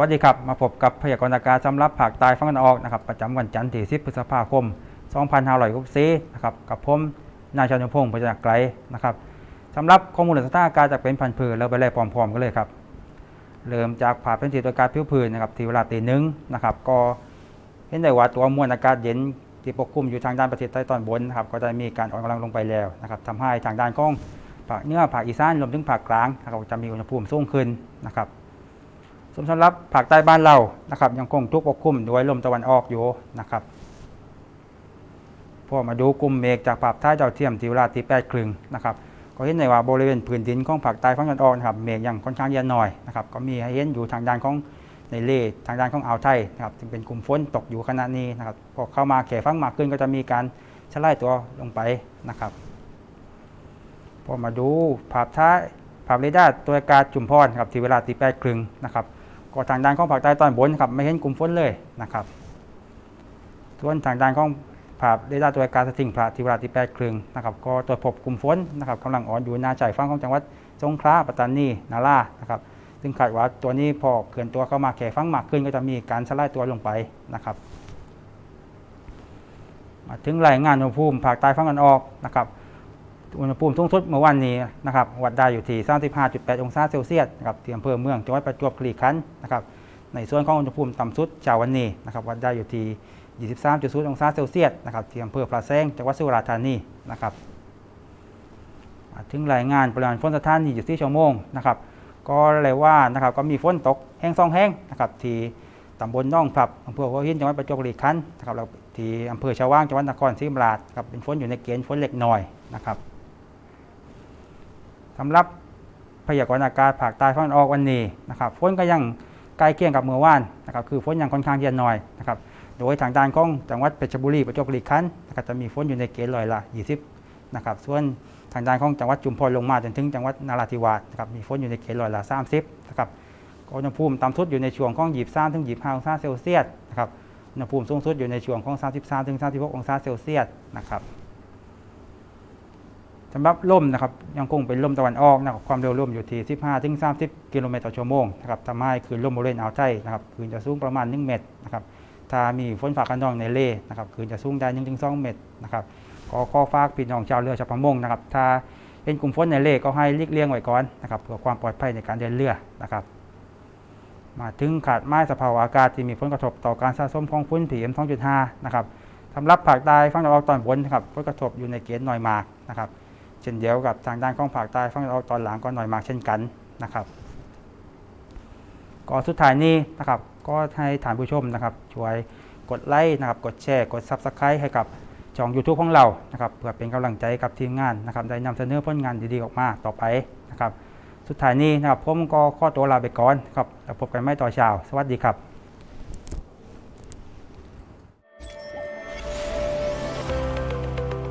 วัสดีครับ มาพบกับพยากรณ์อากาศสำหรับภาคใต้ฝั่งตะวันออกนะครับประจำวันจันทร์ที่ 10 พฤษภาคม 2564นะครับกับผมนายชนพงศ์พจักไกรนะครับสำหรับข้อมูลสถานอากาศจากเป็นพันธุ์พืชเราไปไล่พร้อมๆกันเลยครับเริ่มจากภาเป็นสีตัวกาศผิวพื้นนะครับที่เวลาตีหนึ่งนะครับก็เห็นได้ว่าตัวมวลอากาศเย็นที่ปกคลุมอยู่ทางด้านประเทศใต้ตอนบนนะครับก็ได้มีการอ่อนกำลังลงไปแล้วนะครับทำให้ทางด้านของภาคเหนือภาคอีสานรวมถึงภาคกลางนะครับจะมีอุณหภูมิสูงขึ้นนะครับ สำหรับภาคใต้บ้านเรานะครับ ยังคงทุกปกคลุมด้วยลมตะวันออกอยู่นะครับพอมาดูกลุ่มเมฆจากภาพท้ายดาวเทียมที่เวลาที่แปดครึ่งนะครับก็เห็นได้ว่าบริเวณพื้นดินของภาคใต้ฝั่งตะวันออกนะครับเมฆยังค่อนข้างเยอะหน่อยนะครับก็มีให้เห็นอยู่ทางด้านของในเลทางด้านของอ่าวไทยนะครับซึ่งเป็นกลุ่มฝนตกอยู่ขณะนี้นะครับพอเข้ามาแขฟังมากขึ้นก็จะมีการชะล่ายตัวลงไปนะครับพอมาดูภาพท้ายภาพเรดาร์ตัวอากาศจุมพรครับที่เวลาตีแปดครึ่งนะครับ ก็ทางด้านของภาคใต้ตอนบนครับไม่เห็นกลุ่มฝนเลยนะครับส่วนทางด้านของภาพเดาร์ตัวอากาศสถิงพระที่เวลาที่แปดครึ่งนะครับก็ตรวจพบกลุ่มฝนนะครับกำลังอ่อนอยู่หนาใจฝั่งของจังหวัดสงขลาปัตตานีนารานะครับซึ่งคาดว่าตัวนี้พอเขื่อนตัวเข้ามาแข่ฟังมากขึ้นก็จะมีการสลายตัวลงไปนะครับมาถึงรายงานอุณหภูมิภาคใต้ฝั่งตะวันออกนะครับ อุณหภูมิสูงสุดเมื่อวันนี้นะครับวัดได้อยู่ที่35.8 องศาเซลเซียสนะครับที่อำเภอเมืองจังหวัดประจวบคีรีขันธ์นะครับในส่วนของอุณหภูมิต่ำสุดเช้าวันนี้นะครับวัดได้อยู่ที่ 23.0 องศาเซลเซียสนะครับที่อำเภอพระแซงจังหวัดสุราษฎร์ธานีนะครับถึงรายงานปริมาณฝนสถาน24ชั่วโมงนะครับก็เลยว่านะครับก็มีฝนตกแห้งซองแห้งนะครับที่ตำบลน่องพลับอำเภอหัวหินจังหวัดประจวบคีรีขันธ์นะครับแล้วที่อำเภอชาวว่างจังหวัดนครศรีธรรมราชครับเป็นฝนอยู่ในเกณฑ์ฝนเล็กน้อยนะครับ สำหรับพยากรณ์อากาศภาคใต้ฝั่งตะวันออกวันนี้นะครับฝนก็ยังใกล้เคียงกับเมื่อวานนะครับคือฝนยังค่อนข้างเยอะหน่อยนะครับโดยทางด้านของจังหวัดเพชรบุรีประจวบคีรีขันธ์นะครับจะมีฝนอยู่ในเกณฑ์ร้อยละ 20นะครับส่วนทางด้านของจังหวัดจุมพรลงมาจนถึงจังหวัดนราธิวาสนะครับมีฝนอยู่ในเกณฑ์ร้อยละ 30นะครับอุณหภูมิต่ำสุดอยู่ในช่วงของ 23ถึง25 องศาเซลเซียสนะครับอุณหภูมิสูงสุดอยู่ในช่วงของ 33ถึง36 องศาเซลเซียสนะครับ สำหรับลมนะครับยังคงเป็นลมตะวันออกนะครับความเร็วลมอยู่ที่ 15ถึง30 กิโลเมตรต่อชั่วโมงนะครับทำให้คลืนลมบริเวณอ่าวไทยนะครับคลืนจะสูงประมาณ 1 เมตรนะครับถ้ามีฝนฟ้าคะนองในเลนะครับคลืนจะสูงได้1ถึง2เมตรนะครับก็ข้อฝากพี่น้องชาวเรือชาวประมงนะครับถ้าเป็นกลุ่มฝนในเลก็ให้ลีกเลี่ยงไว้ก่อนนะครับเพื่อความปลอดภัยในการเดินเรือนะครับมาถึงขาดไม้สภาวะอากาศที่มีผลกระทบต่อการสะสมของฝุ่น PM 2.5นะครับสำหรับภาคใต้ฝั่งตะวันออกตอนบนนะครับผลกระทบอยู่ในเกณฑ์น้อยมากนะครับ ช่นเดียวกับทางด้านของภาคใต้ฝั่งตะวันออกตอนหลังก็หน่อยมากเช่นกันนะครับก็สุดท้ายนี้นะครับก็ให้ฐานผู้ชมนะครับช่วยกดไลค์นะครับกดแชร์กด Subscribe ให้กับช่อง YouTube ของเรานะครับเพื่อเป็นกำลังใจกับทีมงานนะครับได้นำเสนอผลงานดีๆออกมาต่อไปนะครับสุดท้ายนี้นะครับผมก็ขอตัวลาไปก่อนครับแล้วพบกันไม่ต่อเช้าสวัสดีครับ